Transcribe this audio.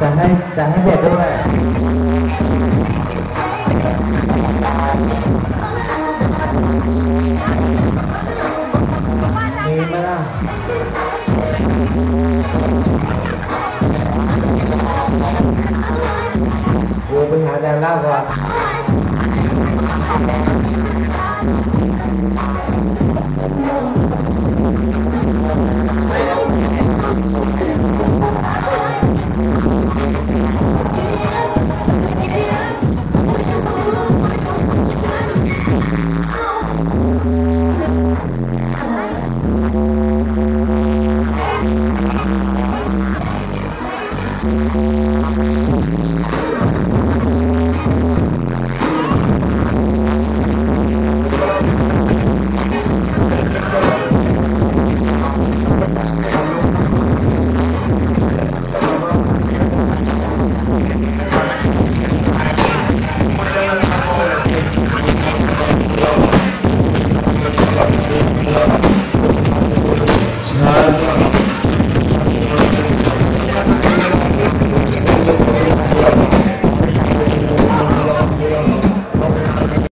จะให้จะให้เด็กด้วยมีไหมล่ะกูไปหาแดนล่าก่อน Thank you.